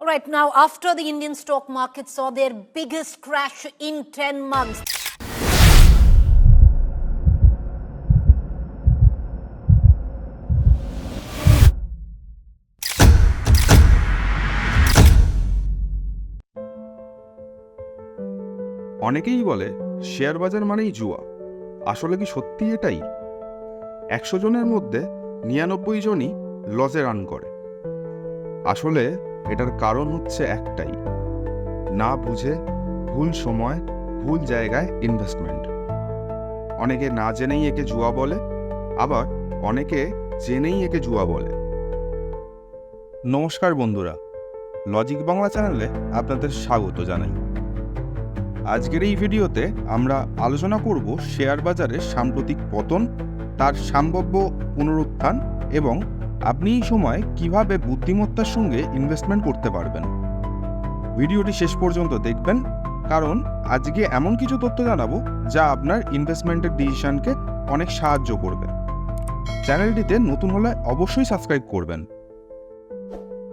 All right, now after the Indian stock market saw their biggest crash in 10 months. অনেকেই বলে share বাজার মানেই জুয়া আসলে কি সত্যি এটাই একশো জনের মধ্যে নিরানব্বই জনই লসে রান করে আসলে এটার কারণ হচ্ছে একটাই। না বুঝে ভুল সময়, ভুল জায়গায় ইনভেস্টমেন্ট অনেকে না জেনেই একে জুয়া বলে, আবার অনেকে জেনেই একে জুয়া বলে। নমস্কার বন্ধুরা, লজিক বাংলা চ্যানেলে আপনাদের স্বাগত জানাই। আজকের এই ভিডিওতে আমরা আলোচনা করব শেয়ার বাজারের সাম্প্রতিক পতন, তার সম্ভাব্য পুনরুত্থান এবং আপনি এই সময় কীভাবে বুদ্ধিমত্তার সঙ্গে ইনভেস্টমেন্ট করতে পারবেন? ভিডিওটি শেষ পর্যন্ত দেখবেন, কারণ আজকে এমন কিছু তথ্য জানাব যা আপনার ইনভেস্টমেন্টের ডিসিশনকে অনেক সাহায্য করবে। চ্যানেলটিতে নতুন হলে অবশ্যই সাবস্ক্রাইব করবেন।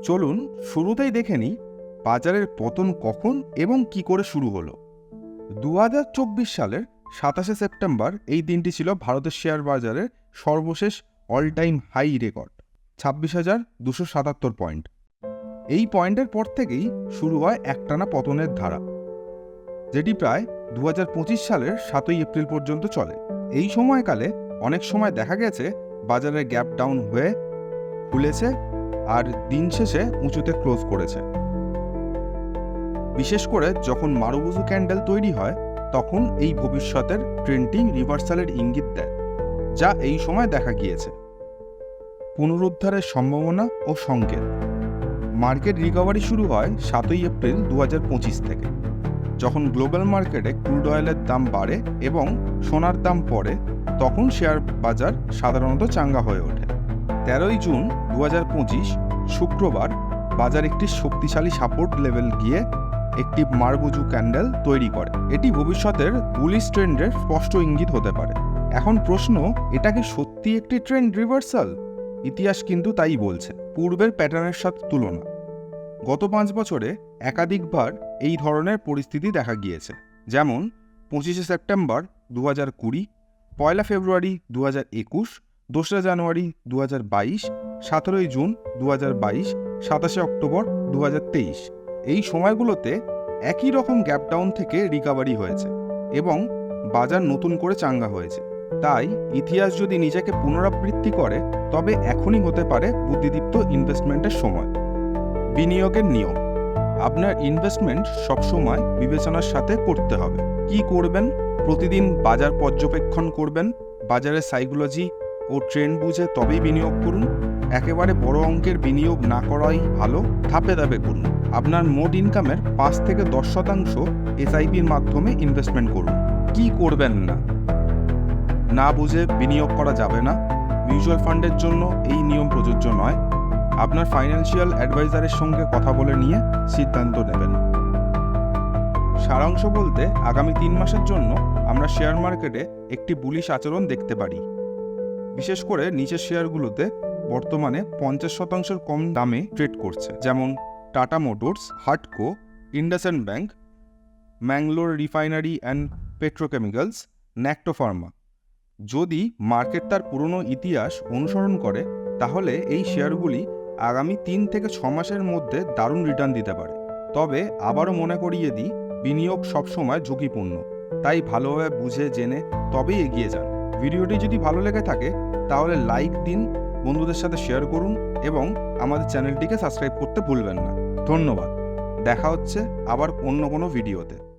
চলুন শুরুতেই দেখে নিই বাজারের পতন কখন এবং কি করে শুরু হলো। দু হাজার চব্বিশ সালের সাতাশে সেপ্টেম্বর এই দিনটি ছিল ভারতের শেয়ার বাজারের সর্বশেষ অল টাইম হাই রেকর্ড ছাব্বিশ হাজার দুশো সাতাত্তর পয়েন্ট। এই পয়েন্টের পর থেকেই শুরু হয় একটানা পতনের ধারা, যেটি প্রায় দু হাজার পঁচিশ সালের সাতই এপ্রিল পর্যন্ত চলে। এই সময়কালে অনেক সময় দেখা গেছে বাজারে গ্যাপ ডাউন হয়ে খুলেছে আর দিন শেষে উঁচুতে ক্লোজ করেছে। বিশেষ করে যখন মারুবুজু ক্যান্ডেল তৈরি হয়, তখন এই ভবিষ্যতের ট্রেনটি রিভার্সালের ইঙ্গিত দেয়, যা এই সময় দেখা গিয়েছে। পুনরুদ্ধারের সম্ভাবনা ও সংকেত। মার্কেট রিকভারি শুরু হয় সাতই এপ্রিল দু হাজার পঁচিশ থেকে। যখন গ্লোবাল মার্কেটে ক্রুড অয়েলের দাম বাড়ে এবং সোনার দাম পড়ে, তখন শেয়ার বাজার সাধারণত চাঙ্গা হয়ে ওঠে। তেরোই জুন দু হাজার পঁচিশ, শুক্রবার, বাজার একটি শক্তিশালী সাপোর্ট লেভেল গিয়ে একটি মারবুজু ক্যান্ডেল তৈরি করে। এটি ভবিষ্যতের বুলিশ ট্রেন্ডের স্পষ্ট ইঙ্গিত হতে পারে। এখন প্রশ্ন এটা কি সত্যি একটি ট্রেন্ড রিভার্সাল ইতিহাস কিন্তু তাই বলছে, পূর্বের প্যাটার্নের সাথে তুলনা। গত পাঁচ বছরে একাধিকবার এই ধরনের পরিস্থিতি দেখা গিয়েছে। যেমন, পঁচিশে সেপ্টেম্বর দু হাজার কুড়ি, পয়লা ফেব্রুয়ারি দু হাজার একুশ, দোসরা জানুয়ারি দু হাজার বাইশ, সতেরোই জুন দু হাজার বাইশ, সাতাশে অক্টোবর দু হাজার তেইশ। এই সময়গুলোতে একই রকম গ্যাপ ডাউন থেকে রিকাভারি হয়েছে এবং বাজার নতুন করে চাঙ্গা হয়েছে। তাই ইতিহাস যদি নিজেকে পুনরাবৃত্তি করে, তবে এখনই হতে পারে বুদ্ধিদীপ্ত ইনভেস্টমেন্টের সময়। বিনিয়োগের নিয়ম। আপনার ইনভেস্টমেন্ট সবসময় বিবেচনার সাথে করতে হবে। কি করবেন? প্রতিদিন বাজার পর্যবেক্ষণ করবেন। বাজারের সাইকোলজি ও ট্রেন্ড বুঝে তবেই বিনিয়োগ করুন। একেবারে বড় অঙ্কের বিনিয়োগ না করাই ভালো। ধাপে ধাপে করুন। আপনার মোট ইনকামের পাঁচ থেকে দশ শতাংশ এসআইপির মাধ্যমে ইনভেস্টমেন্ট করুন। কি করবেন না? না বুঝে বিনিয়োগ করা যাবে না। মিউচুয়াল ফান্ডের জন্য এই নিয়ম প্রযোজ্য নয়। আপনার ফাইন্যান্সিয়াল অ্যাডভাইজারের সঙ্গে কথা বলে নিয়ে সিদ্ধান্ত নেবেন। সারাংশ বলতে আগামী তিন মাসের জন্য আমরা শেয়ার মার্কেটে একটি বুলিশ আচরণ দেখতে পারি। বিশেষ করে নিচের শেয়ারগুলোতে বর্তমানে পঞ্চাশ শতাংশের কম দামে ট্রেড করছে, যেমন Tata motors, হাটকো IndusInd bank Mangalore refinery and petrochemicals, Natco pharma. যদি মার্কেট তার পুরনো ইতিহাস অনুসরণ করে, তাহলে এই শেয়ারগুলি আগামী তিন থেকে ছ মাসের মধ্যে দারুণ রিটার্ন দিতে পারে। তবে আবারও মনে করিয়ে দিই, বিনিয়োগ সবসময় ঝুঁকিপূর্ণ। তাই ভালোভাবে বুঝে, জেনে তবেই এগিয়ে যান। ভিডিওটি যদি ভালো লেগে থাকে, তাহলে লাইক দিন, বন্ধুদের সাথে শেয়ার করুন এবং আমাদের চ্যানেলটিকে সাবস্ক্রাইব করতে ভুলবেন না। ধন্যবাদ। দেখা হচ্ছে আবার অন্য কোনো ভিডিওতে।